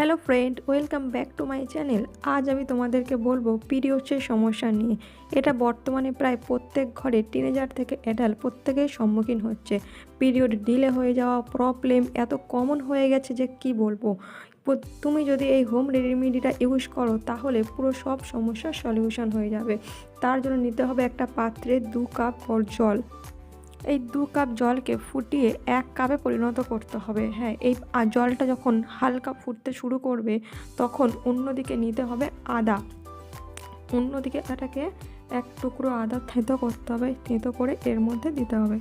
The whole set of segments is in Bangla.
Hello friend welcome back to my channel আজ আমি তোমাদেরকে বলব পিরিয়ডসের সমস্যা নিয়ে। এটা বর্তমানে প্রায় প্রত্যেক ঘরে টিনেজার থেকে অ্যাডাল্ট প্রত্যেকেই সম্মুখীন হচ্ছে। পিরিয়ড ডিলে হয়ে যাওয়া প্রবলেম এত কমন হয়ে গেছে যে কি বলব? তুমি যদি এই হোম রেমেডিটা ইউজ করো, তাহলে পুরো সব সমস্যার সলিউশন হয়ে যাবে। তার জন্য নিতে হবে একটা পাত্রে দু কাপ জল। এই দু কাপ জলকে ফুটিয়ে এক কাপে পরিণত করতে হবে। হ্যাঁ এই জলটা যখন হালকা ফুটতে শুরু করবে, তখন অন্যদিকে নিতে হবে আদা। অন্যদিকে এটাকে এক টুকরো আদা থেঁতো করতে হবে, থেঁতো করে এর মধ্যে দিতে হবে।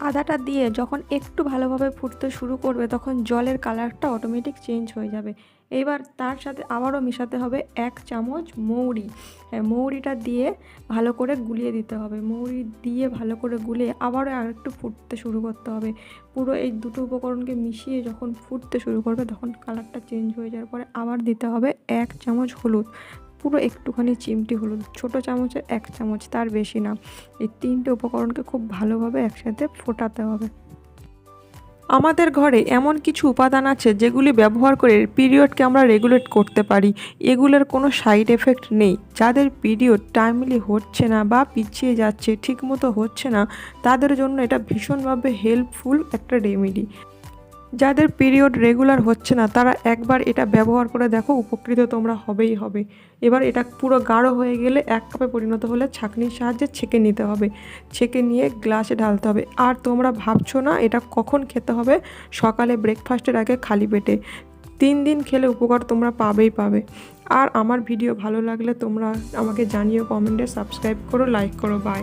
আদাটা দিয়ে যখন একটু ভালোভাবে ফুটতে শুরু করবে, তখন জলের কালারটা অটোমেটিক চেঞ্জ হয়ে যাবে। এবার তার সাথে আবারও মেশাতে হবে এক চামচ মৌরি। হ্যাঁ মৌরিটা দিয়ে ভালো করে গুলিয়ে দিতে হবে। মৌরি দিয়ে ভালো করে গুলিয়ে আবারও আর একটু ফুটতে শুরু করতে হবে। পুরো এই দুটো উপকরণকে মিশিয়ে যখন ফুটতে শুরু করবে, তখন কালারটা চেঞ্জ হয়ে যাওয়ার পরে আবার দিতে হবে এক চামচ হলুদ। পুরো একটুখানি চিমটি হলুদ, ছোট চামচের এক চামচ, তার বেশি না। এই তিনটে উপকরণকে খুব ভালোভাবে একসাথে ফোটাতে হবে। আমাদের ঘরে এমন কিছু উপাদান আছে যেগুলি ব্যবহার করে পিরিয়ডকে আমরা রেগুলেট করতে পারি। এগুলোর কোনো সাইড এফেক্ট নেই। যাদের পিরিয়ড টাইমলি হচ্ছে না বা পিছিয়ে যাচ্ছে, ঠিকমতো হচ্ছে না, তাদের জন্য এটা ভীষণভাবে হেল্পফুল একটা রেমেডি। যাদের পিরিয়ড রেগুলার হচ্ছে না, তারা একবার এটা ব্যবহার করে দেখো, উপকৃত তোমরা হবেই হবে। এবার এটা পুরো গাঢ় হয়ে গেলে এক কাপে পরিণত হলে ছাঁকনির সাহায্যে ছেঁকে নিতে হবে। ছেঁকে নিয়ে গ্লাসে ঢালতে হবে। আর তোমরা ভাবছ না এটা কখন খেতে হবে? সকালে ব্রেকফাস্টের আগে খালি পেটে। তিন দিন খেলে উপকার তোমরা পাবেই পাবে। আর আমার ভিডিও ভালো লাগলে তোমরা আমাকে জানিও কমেন্টে সাবস্ক্রাইব করো লাইক করো বাই